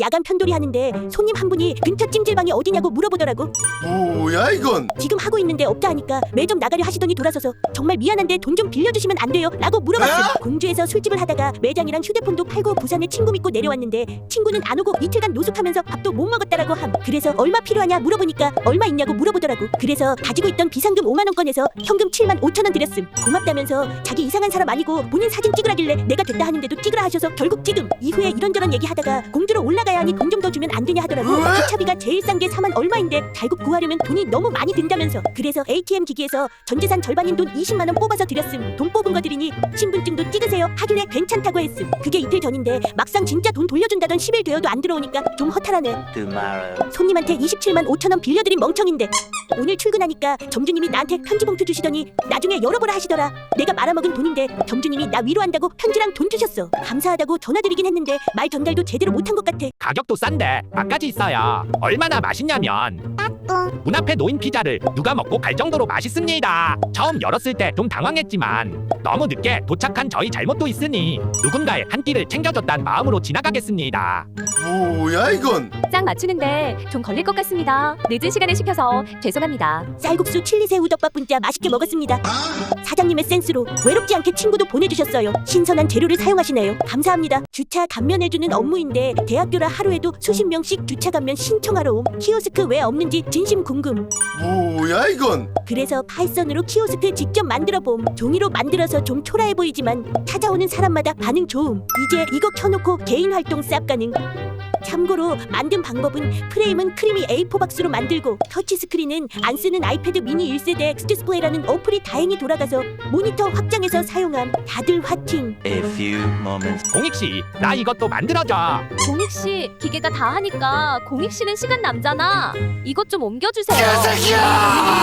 야간 편돌이 하는데 손님 한 분이 근처 찜질방이 어디냐고 물어보더라고. 뭐야 이건 지금 하고 있는데 없다 하니까 매점 나가려 하시더니 돌아서서 정말 미안한데 돈 좀 빌려주시면 안 돼요? 라고 물어봤어. 공주에서 술집을 하다가 매장이랑 휴대폰도 팔고 부산에 친구 믿고 내려왔는데 친구는 안 오고 이틀간 노숙하면서 밥도 못 먹었다라고 함. 그래서 얼마 필요하냐 물어보니까 얼마 있냐고 물어보더라고. 그래서 가지고 있던 비상금 5만 원 꺼내서 현금 7만 5천 원 드렸음. 고맙다면서 자기 이상한 사람 아니고 본인 사진 찍으라길래 내가 됐다 하는데도 찍으라 하셔서 결국 찍음. 이후에 이런저런 얘기하다가 공주로 올라가 야 하니 돈 좀 더 주면 안 되냐 하더라고. 왜? 기차비가 제일 싼 게 4만 얼마인데 달국 구하려면 돈이 너무 많이 든다면서. 그래서 ATM 기기에서 전 재산 절반인 돈 20만 원 뽑아서 드렸음. 돈 뽑은 거 드리니 신분증도 찍으세요. 하길래 괜찮다고 했음. 그게 이틀 전인데 막상 진짜 돈 돌려준다던 10일 되어도 안 들어오니까 좀 허탈하네. tomorrow. 손님한테 27만 5천 원 빌려드린 멍청인데 오늘 출근하니까 점주님이 나한테 편지 봉투 주시더니 나중에 열어보라 하시더라 내가 말아먹은 돈인데 점주님이 나 위로한다고 편지랑 돈 주셨어 감사하다고 전화드리긴 했는데 말 전달도 제대로 못한 것 같아 가격도 싼데 맛까지 있어요. 얼마나 맛있냐면 문 앞에 놓인 피자를 누가 먹고 갈 정도로 맛있습니다. 처음 열었을 때 좀 당황했지만 너무 늦게 도착한 저희 잘못도 있으니 누군가의 한 끼를 챙겨줬단 마음으로 지나가겠습니다. 뭐야 이건 짝 맞추는데 좀 걸릴 것 같습니다. 늦은 시간에 시켜서 죄송합니다. 쌀국수 칠리새우 덮밥 분짜 맛있게 먹었습니다 사장님의 센스로 외롭지 않게 친구도 보내주셨어요 신선한 재료를 사용하시네요 감사합니다 주차 감면해주는 업무인데 대학교라 하루에도 수십 명씩 주차 감면 신청하러 옴 키오스크 왜 없는지 진심 궁금 뭐야 이건 그래서 파이썬으로 키오스크 직접 만들어 봄. 종이로 만들어서 좀 초라해 보이지만 찾아오는 사람마다 반응 좋음. 이제 이거 켜놓고 개인 활동 쌉 가능. 참고로 만든 방법은 프레임은 크리미 A4 박스로 만들고 터치 스크린은 안 쓰는 아이패드 미니 1세대 X 디스플레이라는 어플이 다행히 돌아가서 모니터 확장해서 사용함. 다들 화팅. A few moments. 공익 씨, 나 이것도 만들어줘. 공익 씨 기계가 다 하니까 공익 씨는 시간 남잖아. 이것 좀 옮겨주세요.